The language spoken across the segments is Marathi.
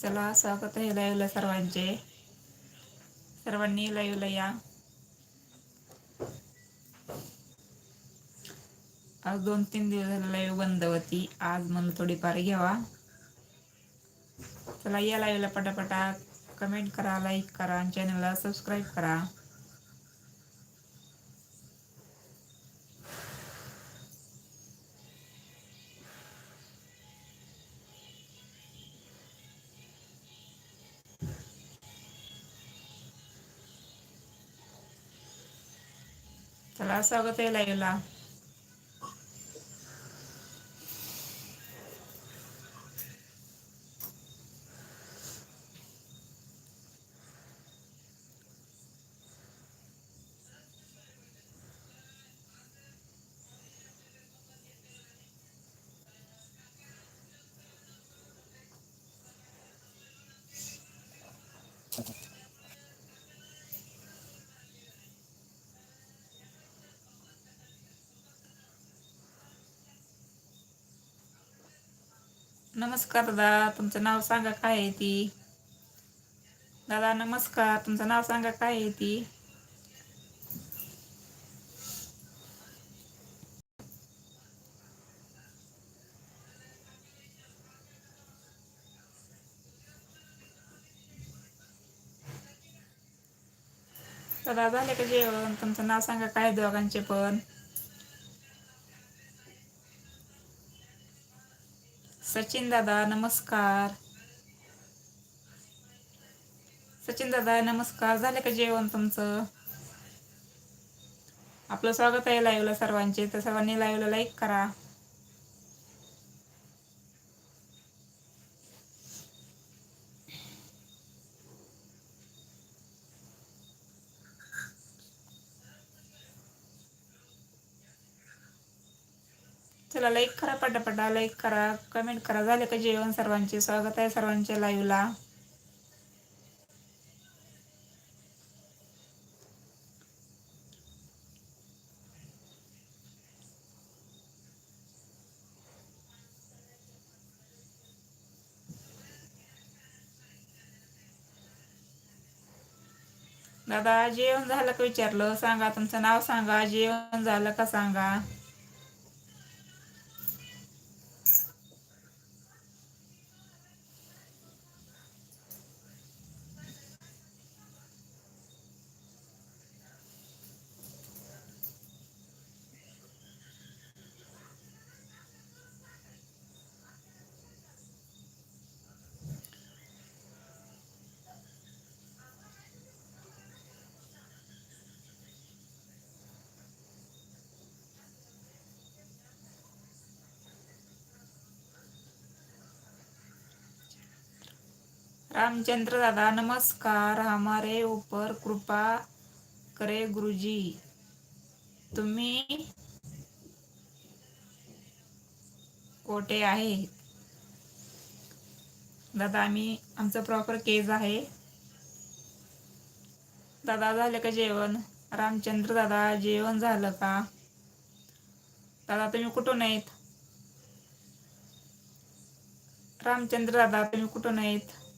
चला स्वागत आहे लाईव्हला सर्वांचे. सर्वांनी लाईव्हला या आज दोन तीन दिवस झाले लाईव्ह बंद होती. आज मला थोडीफार घ्यावा. चला या लाईव्हला पटापटा कमेंट करा लाईक करा आणि चॅनलला सबस्क्राईब करा. स्वागत आहे लाईव्हला नमस्कार दादा तुमचं नाव सांगा काय आहे ती? दादा नमस्कार तुमचं नाव सांगा काय आहे ती? दादा झाले का जेवण? तुमचं नाव सांगा काय दोघांचे पण? सचिन दादा नमस्कार. सचिन दादा नमस्कार. झाले का जेवण तुमचं? आपलं स्वागत आहे लाईव्हला सर्वांचे. तर सर्वांनी लाईव्हला लाईक करा. चला लाईक करा पटापटा लाईक करा. कमेंट करा. झाले का जेवण सर्वांचे? स्वागत आहे सर्वांच्या लाईव्हला दादा जेवण झालं का विचारलं? सांगा तुमचं नाव सांगा. जेवण झालं का सांगा? रामचंद्र दादा नमस्कार. हमारे ऊपर कृपा करे गुरुजी. तुम्ही कोठे आहे? दादा आम्ही आमचं प्रॉपर केज आहे. दादा झालं का जेवण? रामचंद्र दादा जेवण झालं का? दादा तुम्ही कुठून आहेत? रामचंद्र दादा तुम्ही कुठून आहेत?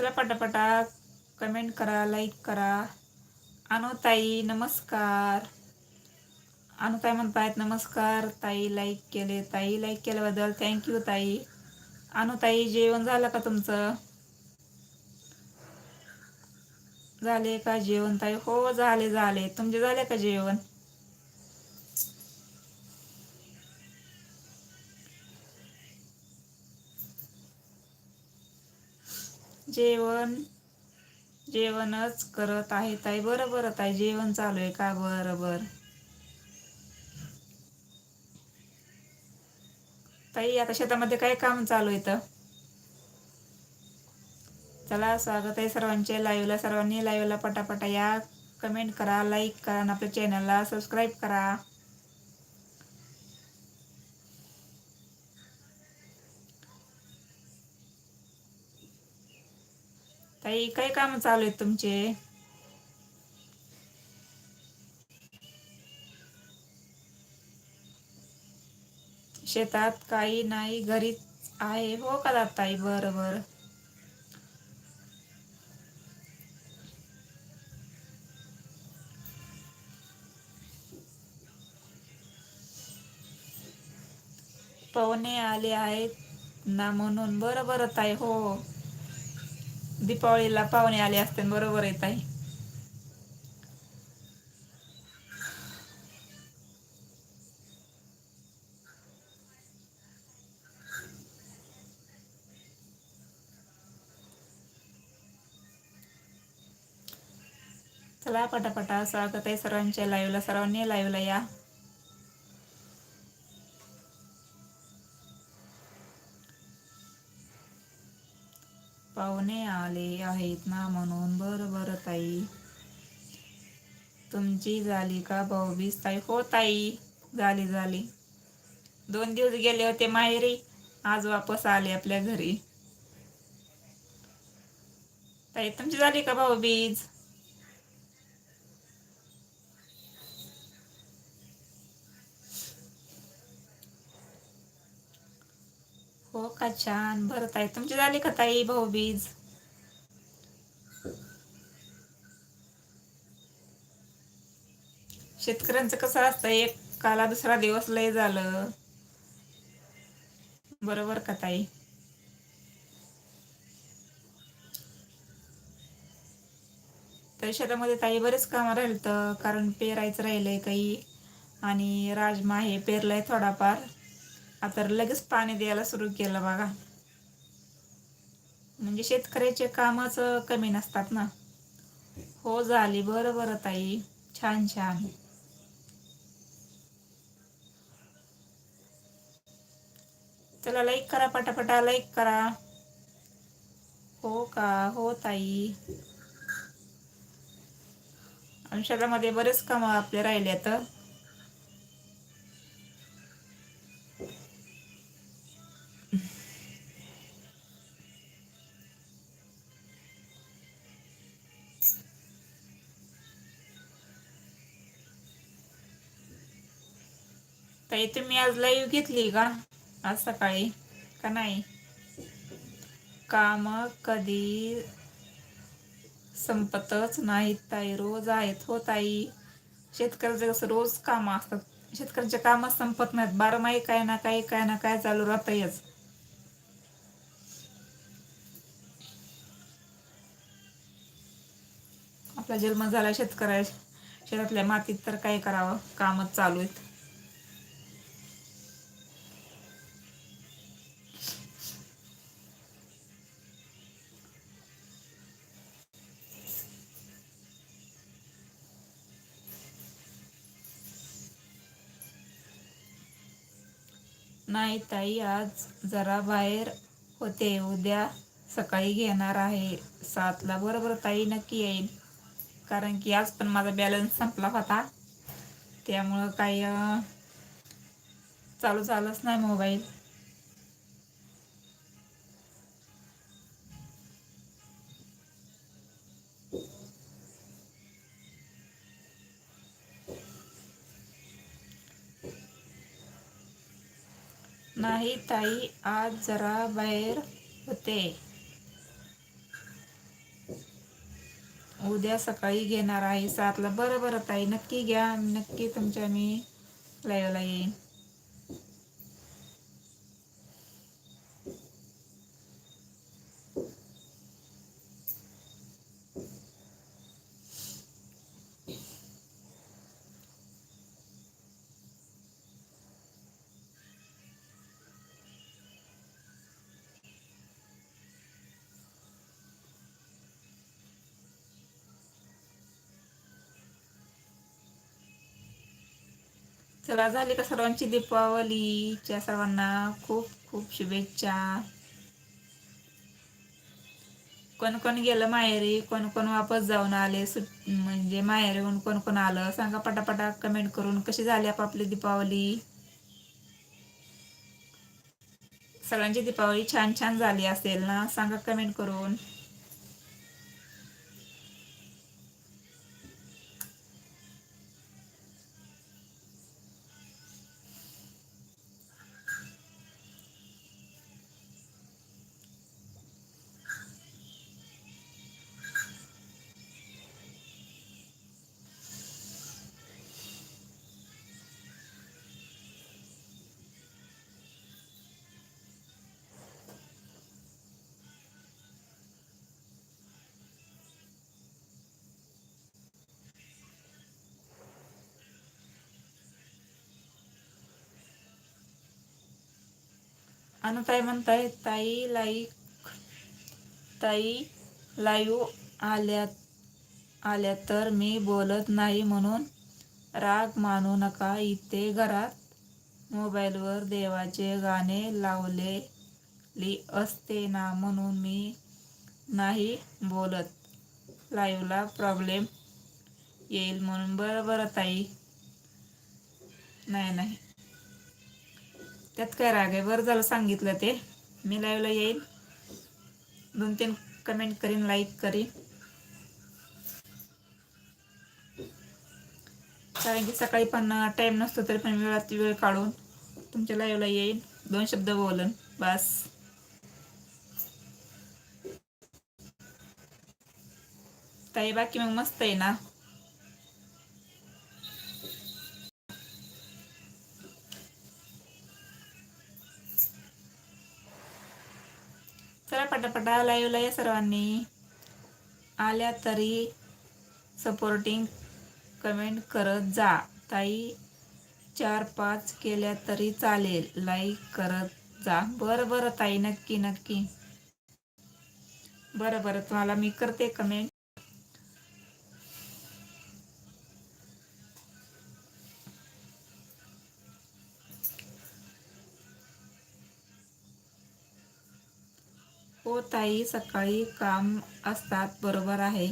चला पटापटा कमेंट करा लाईक करा. अनुताई नमस्कार. अनुताई म्हणतायत नमस्कार ताई लाईक केले ताई लाईक केल्याबद्दल थँक्यू ताई. अनुताई जेवण झालं का तुमचं? झाले का जेवण ताई? हो झाले झाले. तुमचे झाले का जेवण? जेवण जेवणच करत आहे ताई. बरं बरं ताई जेवण चालू आहे का? बरं बरं ताई आता शेतामध्ये काय काम चालू आहे तर चला स्वागत आहे सर्वांचे. लाईव्हला सर्वांनी लाईव्हला पटापटा या. कमेंट करा लाईक करा आणि आपल्या चॅनलला सबस्क्राईब करा. ताई काय काम चालू आहेत तुमचे? शेतात काही नाही घरीच आहे. हो का ताई? बरं बरं. पवने आले आहेत ना म्हणून. बरं बरं ताई. हो. दीपावलीला पाहुणे आले असते बरोबर आहे चला पटापटा स्वागत आहे सर्वांच्या लाईव्हला सर्वांनी लाईव्हला या. आले ना म्हणून. बरं बरं ताई. तुमची झाली का भाऊबीज ताई हो ताई झाली झाली. दोन दिवस गेले होते माहेरी. आज वापस आले आपल्या घरी. ताई तुमची झाली का भाऊबीज हो का छान. बरं ताई तुमची झाली का ताई भाऊबीज शेतकऱ्यांचं कसं असतं एक काला दुसरा दिवस लय झालं. बरोबर का ताई? तर शेतामध्ये ताई बरेच कामं राहिलं तर कारण पेरायचं राहिलंय काही आणि राजमा हे पेरलंय थोडाफार. आता लगेच पाणी द्यायला सुरू केलं बघा. म्हणजे शेतकऱ्याचे कामच कमी नसतात ना. हो झाली बरं बरं ताई. छान छान. चला लाईक करा पटापटा लाईक करा. हो का? हो ताई. अंशामध्ये बरेच काम आपले राहिले तर ताई तुम्ही आज लाईव्ह घेतली का? आज सकाळी? का नाही? काम कधी संपतच नाहीत ताई. रोज आहेत हो ताई. शेतकऱ्याचे कसं रोज कामं असतात. शेतकऱ्यांचे कामच संपत नाहीत. बारमाही काय ना काही काय ना काय चालू राहतंयच. आपला जन्म झाला शेतकऱ्या शेतातल्या मातीत तर काय करावं? कामच चालू आहेत. नाही ताई आज जरा बाहेर होते. उद्या सकाळी घेणार आहे. सातला बरोबर ताई नक्की येईल कारण की आज पण माझा बॅलन्स संपला होता. त्यामुळं काही चालू झालंच नाही मोबाईल. नाही ताई आज जरा बाहेर होते. उद्या सकाळी घेणार आहे सातला. बरं बरं ताई नक्की घ्या. नक्की तुमच्या मी लाईव्हला येईन. चला झाली का सर्वांची दीपावलीच्या सर्वांना खूप खूप शुभेच्छा. कोण कोण गेलं माहेरी? कोण कोण वापस जाऊन आले? सुट म्हणजे माहेरीहून कोण कोण आलं? सांगा पटापटा कमेंट करून. कशी झाली आपापली दीपावली? सगळ्यांची दीपावली छान छान झाली असेल ना? सांगा कमेंट करून. अनुताई म्हणताय ताई लाईक ताई लाईव आल्या आल्या तर मी बोलत नाही म्हणून राग मानू नका. इथे घरात मोबाईलवर देवाचे गाणे लावलेली असते ना म्हणून मी नाही बोलत. लाईव्हला प्रॉब्लेम येईल म्हणून बरं बरं ताई. नाही नाही. त्यात काय राग आहे? बरं झालं सांगितलं ते. मी लाईव्हला येईल दोन तीन कमेंट करीन लाईक करीन. कारण की सकाळी पण टाईम नसतो तरी पण वेळात वेळ काढून तुमच्या लाईव्हला येईल दोन शब्द बोलन. बस. ताई बाकी मग मस्त आहे ना? पटापटा लाईव्हला या सर्वांनी आल्या तरी सपोर्टिंग कमेंट करत जा. ताई चार पाच केल्या तरी चालेल. लाईक करत जा. बरं बरं ताई नक्की नक्की. बरं बरं. तुम्हाला मी करते कमेंट ताई सकाळी काम असतात बरोबर आहे.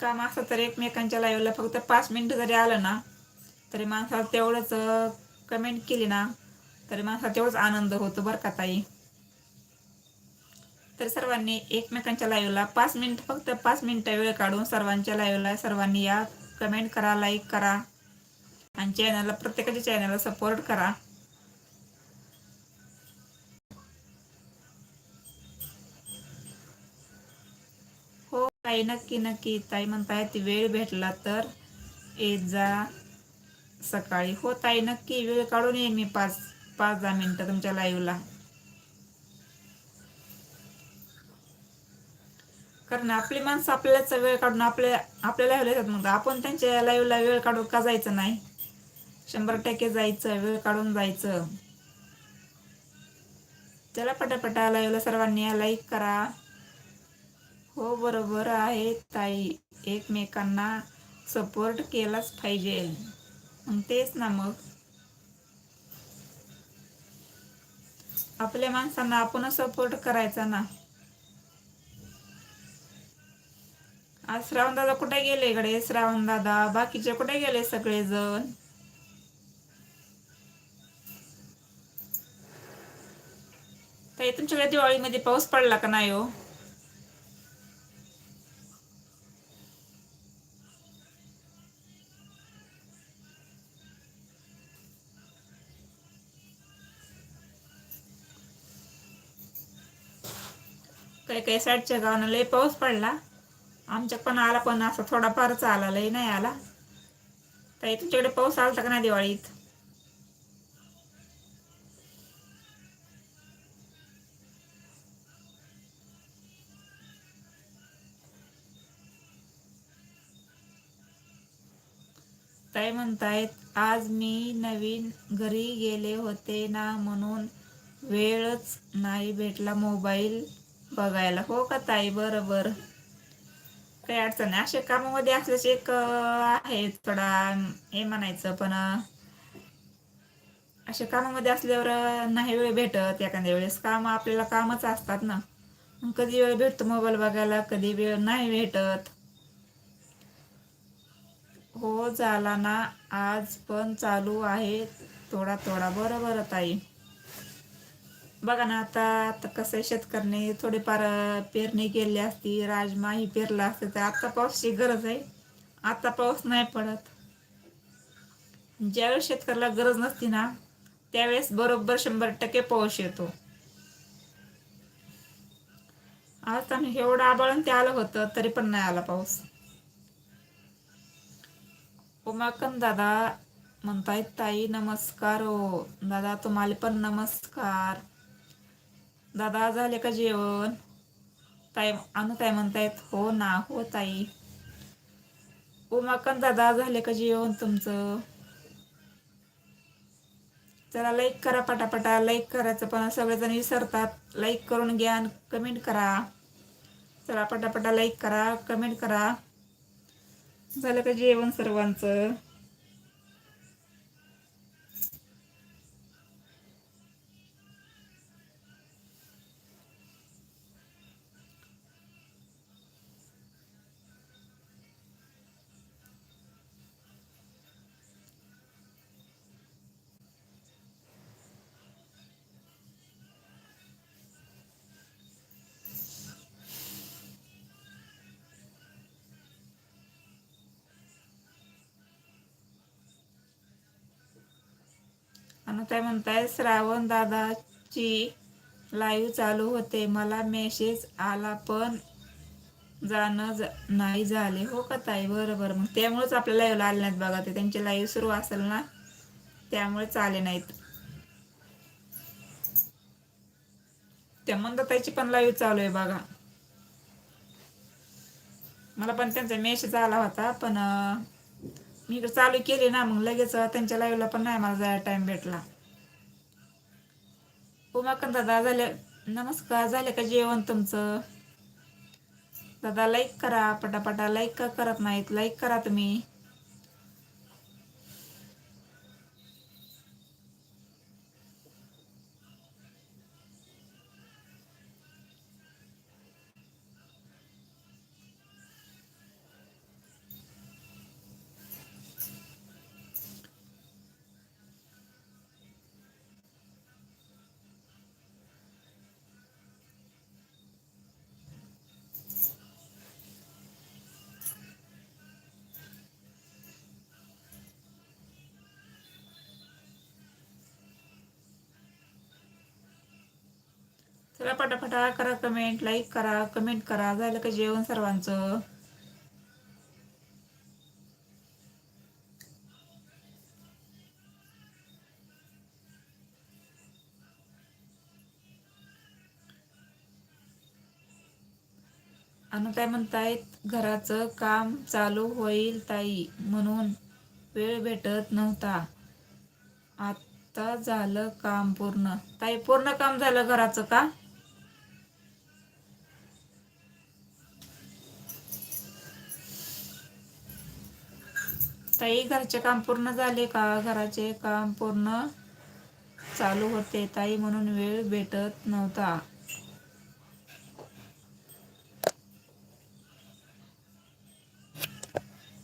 काम असतं तर एकमेकांच्या लाईव्हला फक्त पाच मिनिटं जरी आलं ना तरी माणसाला तेवढंच कमेंट केली ना तरी माणसाला तेवढंच आनंद होतो बरं का ताई. तर सर्वांनी एकमेकांच्या लाईव्हला पाच मिनिट फक्त पाच मिनिटं वेळ काढून सर्वांच्या लाईव्हला सर्वांनी या कमेंट करा लाईक करा. आणि चॅनलला प्रत्येकाच्या चॅनलला सपोर्ट करा. ताई नक्की नक्की. ताई म्हणतायत वेळ भेटला तर येत जा सकाळी. हो ताई नक्की. वेळ काढून येईन मी पाच पाच दहा मिनटं तुमच्या लाईव्हला कारण आपली माणसं आपल्याच वेळ काढून आपल्या आपल्या लाईव्हला येतात मग. आपण त्यांच्या लाईव्हला वेळ काढून का जायचं नाही? शंभर टक्के जायचं वेळ काढून जायचं. चला पटापटा. लाईव्हला सर्वांनी लाईक करा. हो बरोबर आहे. ताई एकमेकांना सपोर्ट केलाच पाहिजे. मग तेच ना मग. आपल्या माणसांना आपण सपोर्ट करायचा ना. आज श्रावण दादा कुठे गेले इकडे? श्रावण दादा बाकीचे कुठे गेले सगळेजण? ताई तुमच्याकडे दिवाळीमध्ये पाऊस पडला का नाही हो? काही काही साईडच्या गावानं लय पाऊस पडला. आमच्या पण आला पण असा थोडाफारच आला लय नाही आला. ताई तुमच्याकडे पाऊस आला का नाही दिवाळीत? ताई म्हणतायत आज मी नवीन घरी गेले होते ना म्हणून वेळच नाही भेटला मोबाईल बघायला. हो का ताई? बरं बरं काही अडचण नाही. अशा कामामध्ये असल्याचे एक आहे थोडा हे म्हणायचं पण अशा कामामध्ये असल्यावर नाही वेळ भेटत एखाद्या वेळेस. काम आपल्याला कामच असतात ना. मग कधी वेळ भेटतो मोबाईल बघायला कधी वेळ नाही भेटत. हो झाला ना. आज पण चालू आहे थोडा थोडा. बरं बरं ताई. बघा ना आता आता कसं आहे शेतकऱ्याने थोडीफार पेरणी केली असती राजमा ही पेरला असते तर आता पाऊसची गरज आहे. आता पाऊस नाही पडत. ज्यावेळेस शेतकऱ्याला गरज नसती ना त्यावेळेस बरोबर शंभर टक्के पाऊस येतो. आज आम्ही एवढं आबाळून ते आलं होतं तरी पण नाही आला पाऊस. उमाकन दादा म्हणतायत ताई नमस्कार हो. दादा तुम्हाला पण नमस्कार. दादा झाले का जेवण? ताई अनु ताई म्हणतायत हो ना हो ताई. उमाकन दादा झाले का जेवण तुमचं? चला लाईक करा पटापटा लाईक करायचं पण सगळेजण विसरतात. लाईक करून घ्या आणि कमेंट करा. चला पटापटा लाईक करा कमेंट करा. झालं का जेवण सर्वांचं? आणि काय म्हणताय श्रावण दादाची लाईव्ह चालू होते. मला मेसेज आला पण जाणं नाही झाले. हो का ताई? बरं बरं. मग त्यामुळेच आपल्या लाईव्हला आले नाहीत बघा. ते त्यांची लाईव्ह सुरू असेल ना त्यामुळेच आले नाहीत. त्या मंदताईची पण लाईव्ह चालू आहे बघा. मला पण त्यांचा मेसेज आला होता पण मी इकडे चालू केली ना मग लगेच त्यांच्या लाईव्हला पण नाही मला जायला टाइम भेटला. उमाकंद दादा झाले नमस्कार झाले का जेवण तुमचं? दादा लाईक करा पटापटा लाईक का करत नाहीत? लाईक करा तुम्ही. चला पटापटा करा कमेंट लाईक करा कमेंट करा. झालं का जेवण सर्वांचं? आणि काय म्हणतायत घराचं काम चालू होईल ताई म्हणून वेळ भेटत नव्हता. आता झालं काम पूर्ण. ताई पूर्ण काम झालं घराचं का? ताई घरचे काम पूर्ण झाले का? घराचे काम पूर्ण चालू होते ताई म्हणून वेळ भेटत नव्हता.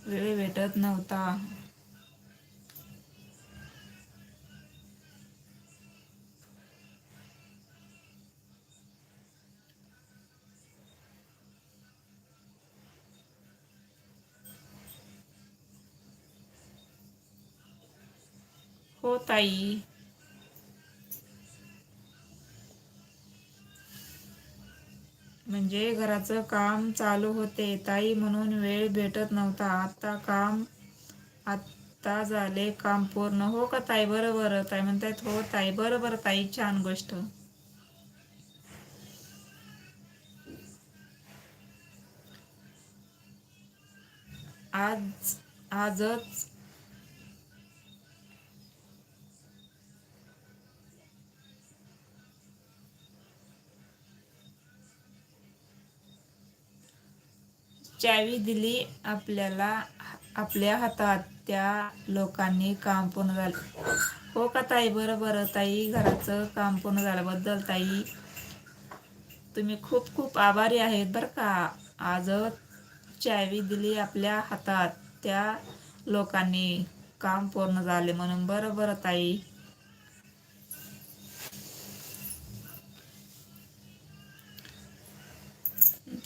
वेळ भेटत नव्हता. हो ताई म्हणजे घराचं काम चालू होते. ताई म्हणून वेळ भेटत नव्हता. आता काम आता झाले काम पूर्ण. हो का ताई? बरोबर. ताई म्हणतात हो ताई. बरोबर ताई. छान गोष्ट. आज आजच चावी दिली आपल्याला आपल्या हातात. त्या लोकांनी काम पूर्ण झालं हो का ताई? बरं बरं. ताई घराचं काम पूर्ण झाल्याबद्दल ताई तुम्ही खूप खूप आभारी आहेत बरं का. आज चावी दिली आपल्या हातात. त्या लोकांनी काम पूर्ण झाले म्हणून. बरं बरं ताई.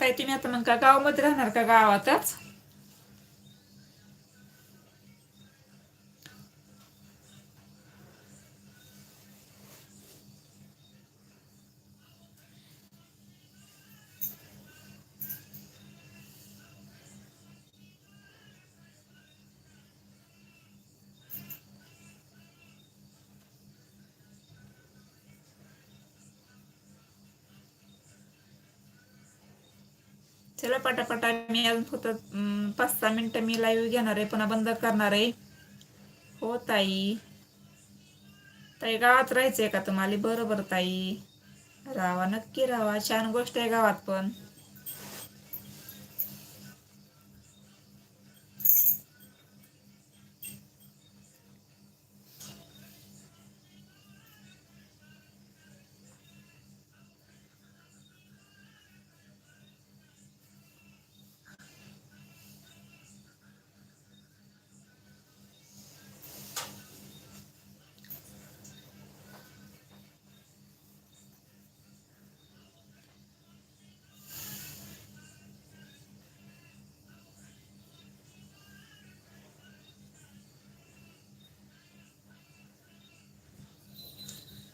ताई तुम्ही आता मग का गावामध्ये राहणार का गावातच? चला पटापटा मी अजून फक्त पाच सहा मिनटं मी लाईव्ह घेणार आहे पुन्हा बंद करणार आहे. हो ताई. ताई गावात राहायचंय का तुम्हाला? बरोबर ताई. रावा नक्की राहा छान गोष्ट आहे गावात पण.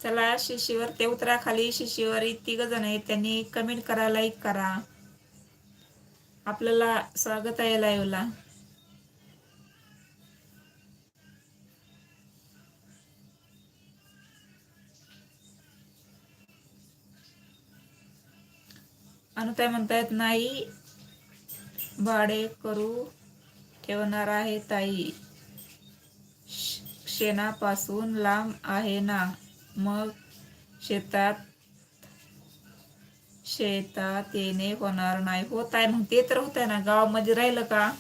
चला शिशीवर ते उतरा खाली शिशीवर तिघ जण आहेत त्यांनी कमेंट करा लाईक करा. आपल्याला स्वागत आहे लाईव्हला. अनुताई म्हणतायत नाही भाडे करू ठेवणार आहे ताई. शेणापासून लांब आहे ना. मग शेतात शेतात येणे होणार नाही. होत आहे मग ते तर होत आहे ना. गावामध्ये राहिलं का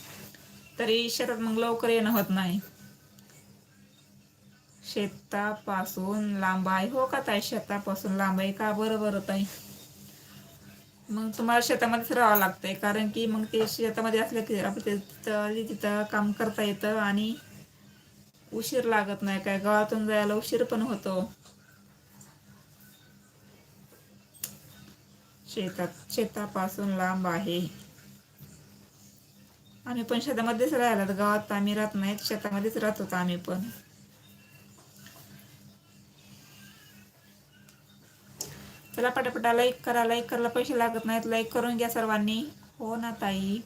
तरी शेतात मग लवकर येणं होत नाही. शेतापासून लांब आहे. हो का ताई? शेतापासून लांब आहे का? बरोबर ताई. मग तुम्हाला शेतामध्येच राहावं लागतंय. कारण की मग ते शेतामध्ये असलं की आपण तिथं तिथं काम करता येतं आणि उशीर लागत नाही. काय? गावातून जायला उशीर पण होतो. शेतात शेतापासून लांब आहे. आम्ही पण शेतामध्येच राहिला. गावात आम्ही राहत नाहीत शेतामध्येच राहत होतो आम्ही पण. चला पटापटा लाईक करा. लाईक करायला पैसे लागत नाहीत. लाईक करून घ्या सर्वांनी. हो ना ताई?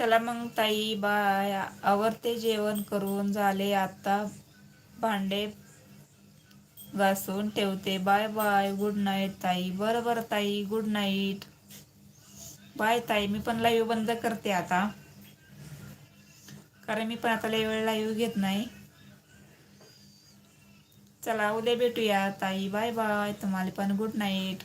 चला मग ताई बाय. आवरते जेवण करून झाले आता भांडे घासून ठेवते. Bye bye. गुड नाईट ताई. बरं बरं ताई. गुड नाईट बाय ताई. मी पण लाईव्ह बंद करते आता. कारण मी पण आता लई वेळ लाईव्ह घेत नाही. चला उद्या भेटूया ताई. बाय बाय तुम्हाला पण गुड नाईट